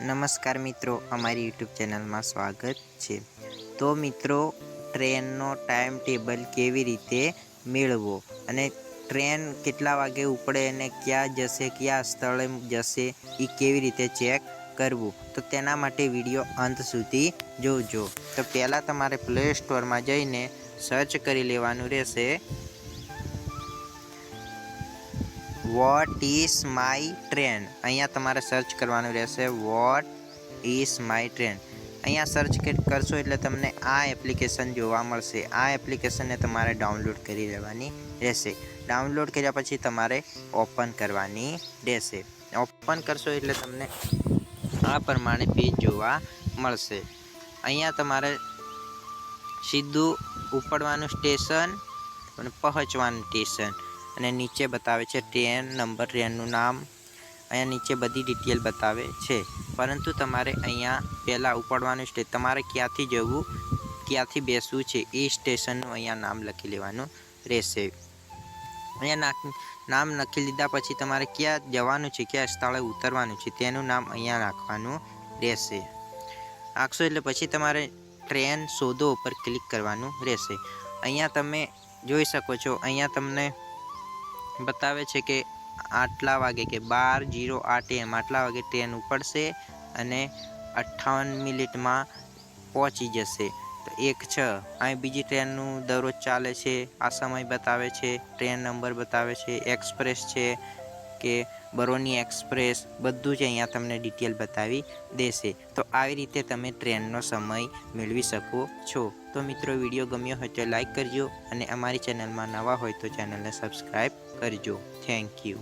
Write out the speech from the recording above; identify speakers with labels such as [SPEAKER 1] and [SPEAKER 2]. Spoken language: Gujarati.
[SPEAKER 1] નમસ્કાર મિત્રો, અમારી યુટ્યુબ ચેનલમાં સ્વાગત છે. તો મિત્રો, ટ્રેનનો ટાઈમ ટેબલ કેવી રીતે મેળવો અને ટ્રેન કેટલા વાગે ઉપડે અને ક્યાં જશે, કયા સ્થળે જશે એ કેવી રીતે ચેક કરવું? તો તેના માટે વીડિયો અંત સુધી જોજો. તો પહેલાં તમારે પ્લે સ્ટોરમાં જઈને સર્ચ કરી લેવાનું રહેશે. વોટ ઇઝ માય ટ્રેન અહીંયા તમારે સર્ચ કરવાનું રહેશે વોટ ઇઝ માય ટ્રેન અહીંયા સર્ચ કરશો એટલે તમને આ એપ્લિકેશન જોવા મળશે. આ એપ્લિકેશનને તમારે ડાઉનલોડ કરી લેવાની રહેશે. ડાઉનલોડ કર્યા પછી તમારે ઓપન કરવાની રહેશે. ઓપન કરશો એટલે તમને આ પ્રમાણે પેજ જોવા મળશે. અહીંયા તમારે સીધું ઉપડવાનું સ્ટેશન અને પહોંચવાનું સ્ટેશન અને નીચે બતાવે છે ટ્રેન નંબર ટ્રેનનું નામ. અહીંયા નીચે બધી ડિટેલ બતાવે છે. પરંતુ તમારે અહીંયા પહેલાં ઉપાડવાનું સ્ટે તમારે ક્યાંથી જવું, ક્યાંથી બેસવું છે, એ સ્ટેશનનું અહીંયા નામ લખી લેવાનું રહેશે. અહીંયા નામ લખી લીધા પછી તમારે ક્યાં જવાનું છે, કયા સ્થળે ઉતરવાનું છે, તેનું નામ અહીંયા નાખવાનું રહેશે. નાખશો એટલે પછી તમારે ટ્રેન શોધો ઉપર ક્લિક કરવાનું રહેશે. અહીંયા તમે જોઈ શકો છો, અહીંયા તમને બતાવે છે કે આટલા વાગે કે બાર જીરો આઠ એમ આટલા વાગે ટ્રેન ઉપડશે અને અઠ્ઠાવન મિનિટમાં પહોંચી જશે. તો એક છ, અહીં બીજી ટ્રેનનું દરરોજ ચાલે છે, આ સમય બતાવે છે, ટ્રેન નંબર બતાવે છે, એક્સપ્રેસ છે કે બરોની એક્સપ્રેસ બધું જ અહીંયા તમને ડિટેલ બતાવી દેશે. તો આવી રીતે તમે ટ્રેનનો સમય મેળવી શકો છો. તો મિત્રો, વીડિયો ગમ્યો હોય તો લાઈક કરજો અને અમારી ચેનલમાં નવા હોય તો ચેનલને સબસ્ક્રાઈબ કરજો. Thank you.